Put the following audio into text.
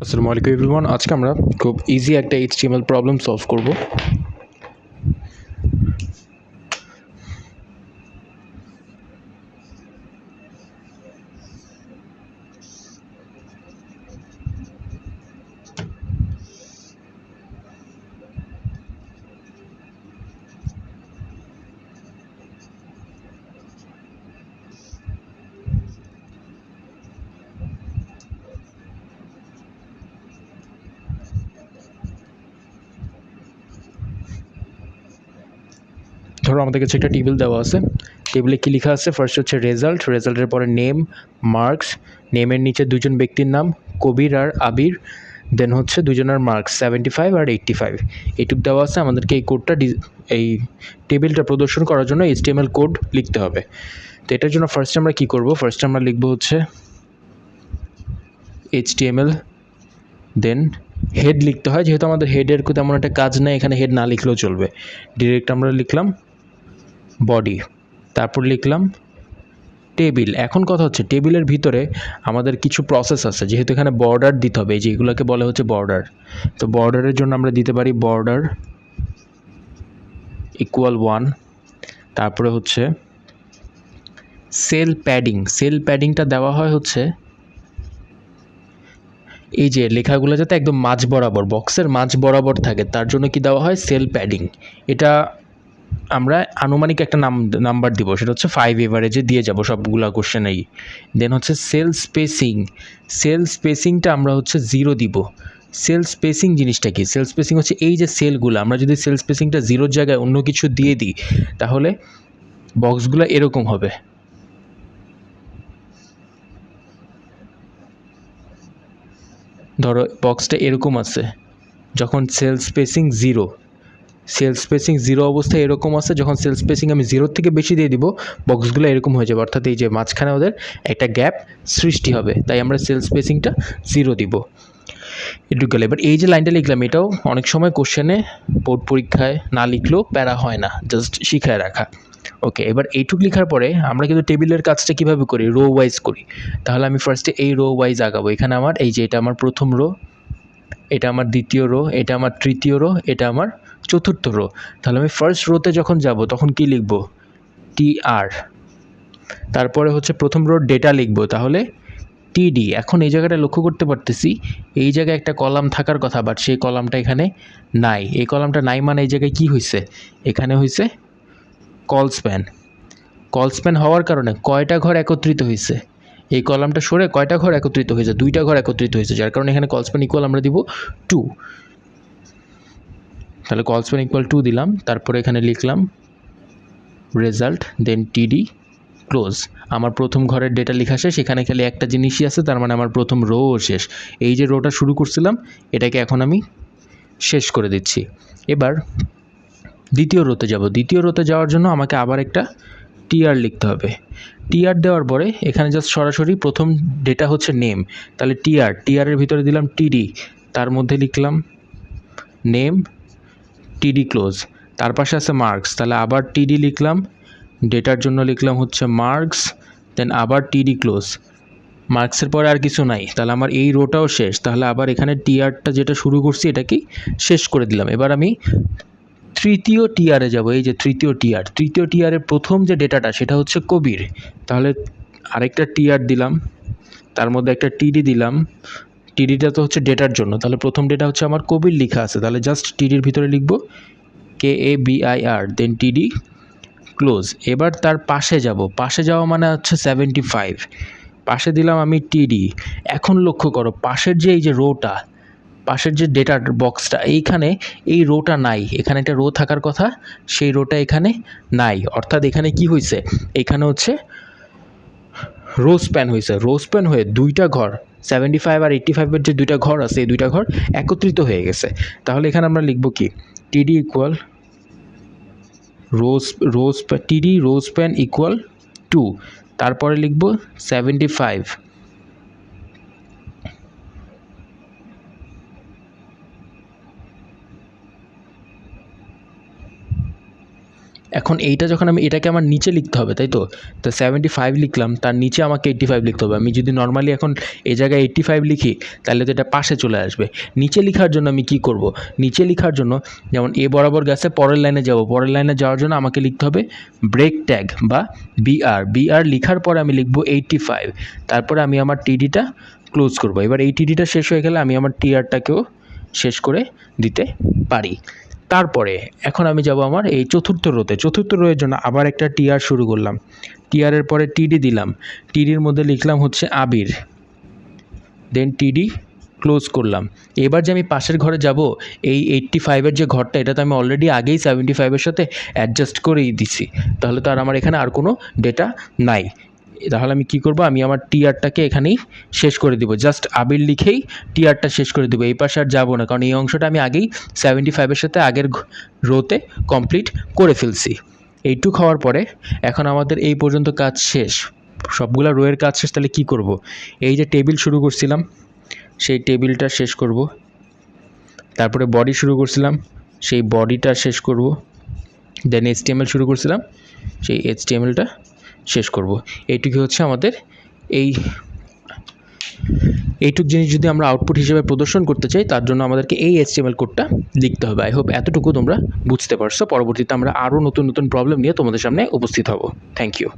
আসসালামু আলাইকুম এভরিওয়ান আজকে আমরা খুব ইজি একটা এইচটিএমএল প্রবলেম সলভ করব। ধরো আমাদের কাছে একটা টেবিল দেওয়া আছে। টেবিলে কী লেখা আছে? ফার্স্ট হচ্ছে রেজাল্ট রেজাল্টের পরে নেম মার্কস নেমের নিচে দুজন ব্যক্তির নাম, কবির আর আবির। দেন হচ্ছে দুজনের মার্কস সেভেন্টি ফাইভ আর এইট্টি ফাইভ এইটুক দেওয়া আছে আমাদেরকে এই কোডটা এই টেবিলটা প্রদর্শন করার জন্য এইচটিএমএল কোড লিখতে হবে। তো এটার জন্য ফার্স্ট আমরা কী করব? ফার্স্ট আমরা লিখব হচ্ছে এইচটিএমএল দেন হেড লিখতে হয়। যেহেতু আমাদের হেডের তেমন একটা কাজ নেই, এখানে হেড না লিখলেও চলবে। ডিরেক্ট আমরা লিখলাম বডি তারপর লিখলাম টেবিল এখন কথা হচ্ছে টেবিলের ভিতরে আমাদের কিছু প্রসেস আছে। যেহেতু এখানে বর্ডার দিতে হবে, এই যেগুলোকে বলে হচ্ছে বর্ডার তো বর্ডারের জন্য আমরা দিতে পারি বর্ডার ইকুয়াল ওয়ান তারপরে হচ্ছে সেল প্যাডিং সেল প্যাডিংটা দেওয়া হয় হচ্ছে এই যে লেখাগুলো যাতে একদম মাঝ বরাবর বক্সের মাঝ বরাবর থাকে, তার জন্য কি দেওয়া হয়? সেল প্যাডিং এটা আমরা আনুমানিক একটা নাম নাম্বার দিব। সেটা হচ্ছে ফাইভ এভারেজে দিয়ে যাব সবগুলো কোশ্চেনেই দেন হচ্ছে সেল স্পেসিং সেল স্পেসিংটা আমরা হচ্ছে জিরো দিব। সেল স্পেসিং জিনিসটা কি? সেল স্পেসিং হচ্ছে এই যে সেলগুলো আমরা যদি সেল স্পেসিংটা জিরোর জায়গায় অন্য কিছু দিয়ে দিই, তাহলে বক্সগুলো এরকম হবে। ধরো বক্সটা এরকম আছে। যখন cell spacing zero cell spacing zero অবস্থায় এরকম আসে যখন সেল স্পেসিং আমি জিরোর থেকে বেশি দিয়ে দিব, বক্সগুলো এরকম হয়ে যাবে। অর্থাৎ এই যে মাঝখানে ওদের একটা গ্যাপ সৃষ্টি হবে, তাই আমরা সেল স্পেসিংটা জিরো দিব। এটুকু গেলে, এবার এই যে লাইনটা লিখলাম, এটাও অনেক সময় কোশ্চেনে বোর্ড পরীক্ষায় না লিখলেও প্যারা হয় না, জাস্ট শিখায় রাখা। ওকে, এবার এইটুক লেখার পরে আমরা কিন্তু টেবিলের কাজটা কীভাবে করি রো ওয়াইজ করি। তাহলে আমি ফার্স্টে এই রো ওয়াইজ আগাবো। এখানে আমার, এই যে এটা আমার প্রথম রো এটা আমার দ্বিতীয় রো এটা আমার তৃতীয় রো এটা আমার চতুর্থ রো তাহলে আমি ফার্স্ট রোতে যখন যাব, তখন কি লিখব? টি আর তারপরে হচ্ছে প্রথম রোর ডেটা লিখব, তাহলে টিডি এখন এই জায়গাটা লক্ষ্য করতে পারতেছি, এই জায়গায় একটা কলাম থাকার কথা বাট সেই কলামটা এখানে নাই। এই কলামটা নাই মানে এই জায়গায় কি হয়েছে এখানে হয়েছে কল স্প্যান হওয়ার কারণে কয়টা ঘর একত্রিত হয়েছে এই কলামটা সরে কয়টা ঘর একত্রিত হয়েছে দুইটা ঘর একত্রিত হয়েছে যার কারণে এখানে কল স্প্যান ইকুয়াল আমরা দিব টু তাহলে কল স্প্যান ইকুয়াল টু দিলাম, তারপরে এখানে লিখলাম রেজাল্ট দেন টিডি ক্লোজ আমার প্রথম ঘরের ডেটা লেখা শেষ, এখানে খালি একটা জিনিসই আছে, তার মানে আমার প্রথম রো শেষ। এই যে রোটা শুরু করছিলাম, এটাকে এখন আমি শেষ করে দিচ্ছি। এবার দ্বিতীয় রোতে যাব। দ্বিতীয় রোতে যাওয়ার জন্য আমাকে আবার একটা টিআর লিখতে হবে। টিআর দেওয়ার পরে এখানে জাস্ট সরাসরি প্রথম ডেটা হচ্ছে নেম তাহলে টিআর টিআরের ভিতরে দিলাম টিডি তার মধ্যে লিখলাম নেম টিডি ক্লোজ তার পাশে আছে মার্কস তাহলে আবার টিডি লিখলাম। ডেটার জন্য লিখলাম হচ্ছে মার্কস দেন আবার টিডি ক্লোজ মার্কসের পরে আর কিছু নাই। তাহলে আমার এই রোটাও শেষ। তাহলে আবার এখানে টিআরটা যেটা শুরু করছি এটাকেই শেষ করে দিলাম। এবার আমি তৃতীয় টিআরে যাব। এই যে তৃতীয় টিআর তৃতীয় টিআরের প্রথম যে ডেটাটা সেটা হচ্ছে কবির। তাহলে আরেকটা টিআর দিলাম। তার মধ্যে একটা টিডি দিলাম। টিডিটা তো হচ্ছে ডেটার জন্য। তাহলে প্রথম ডেটা হচ্ছে আমার কবির লেখা আছে। তাহলে জাস্ট টিডির ভিতরে লিখব কে এ বি আই আর দেন টিডি ক্লোজ এবার তার পাশে যাব। পাশে যাওয়া মানে হচ্ছে সেভেন্টি ফাইভ পাশে দিলাম আমি টিডি এখন লক্ষ্য করো, পাশের যে এই যে রোটা পাশের যে ডেটার বক্সটা এইখানে এই রোটা নাই। এখানে একটা রো থাকার কথা, সেই রোটা এখানে নাই। অর্থাৎ এখানে কি হয়েছে এখানে হচ্ছে রোজ প্যান হয়েছে রোজ প্যান হয়ে দুইটা ঘর সেভেন্টি ফাইভ আর এইট্টি ফাইভের যে দুইটা ঘর আছে, এই দুইটা ঘর একত্রিত হয়ে গেছে। তাহলে এখানে আমরা লিখব কি? টিডি ইকুয়াল রোজ রোজ টিডি রোজ প্যান ইকুয়াল টু তারপরে লিখব সেভেন্টি ফাইভ এখন এইটা যখন আমি, এটাকে আমার নিচে লিখতে হবে, তাই তো? তো সেভেন্টি ফাইভ লিখলাম, তার নিচে আমাকে এইট্টি ফাইভ লিখতে হবে। আমি যদি নর্মালি এখন এই জায়গায় এইট্টি ফাইভ লিখি, তাহলে তো এটা পাশে চলে আসবে। নিচে লিখার জন্য আমি কি করব? নিচে লিখার জন্য যেমন এ বরাবর গেছে, পরের লাইনে যাব। পরের লাইনে যাওয়ার জন্য আমাকে লিখতে হবে ব্রেক ট্যাগ বা বিআর বিআর লিখার পরে আমি লিখব এইট্টি ফাইভ তারপরে আমি আমার টিডিটা ক্লোজ করব। এবার এই টিডিটা শেষ হয়ে গেলে আমি আমার টিআরটাকেও শেষ করে দিতে পারি। তারপরে এখন আমি যাব আমার এই চতুর্থ রোতে। চতুর্থ রোয়ের জন্য আবার একটা টিআর শুরু করলাম। টিআরের পরে টিডি দিলাম। টিডির মধ্যে লিখলাম হচ্ছে আবির। দেন টিডি ক্লোজ করলাম। এবার যে আমি পাশের ঘরে যাব, এই এইট্টি ফাইভের যে ঘরটা, এটা তো আমি অলরেডি আগেই সেভেন্টি ফাইভের সাথে অ্যাডজাস্ট করেই দিছি। তাহলে তো আর আমার এখানে আর কোনো ডেটা নাই। তাহলে আমি কি করব? আমি আমার টিআরটাকে এখানেই শেষ করে দিব। জাস্ট আবির লিখেই টিআরটা শেষ করে দেবো। এই পাশে আর যাব না। কারণ এই অংশটা আমি আগেই সেভেন্টি ফাইভের সাথে আগের রোতে কমপ্লিট করে ফেলছি। এইটুক হওয়ার পরে এখন আমাদের এই পর্যন্ত কাজ শেষ। সবগুলা রোয়ের কাজ শেষ, তাহলে কী করব? এই যে টেবিল শুরু করছিলাম, সেই টেবিলটা শেষ করব। তারপরে বডি শুরু করছিলাম, সেই বডিটা শেষ করব। দেন এইচটিএমএল শুরু করছিলাম, সেই এইচটিএমএলটা শেষ করব। এইটুকু হচ্ছে আমাদের এই, এইটুক জিনিস যদি আমরা আউটপুট হিসেবে প্রদর্শন করতে চাই, তার জন্য আমাদেরকে এই এইচটিএমএল কোডটা লিখতে হবে। আই হোপ এতটুকু তোমরা বুঝতে পারছ। পরবর্তীতে আমরা আরও নতুন নতুন প্রবলেম নিয়ে তোমাদের সামনে উপস্থিত হব। Thank you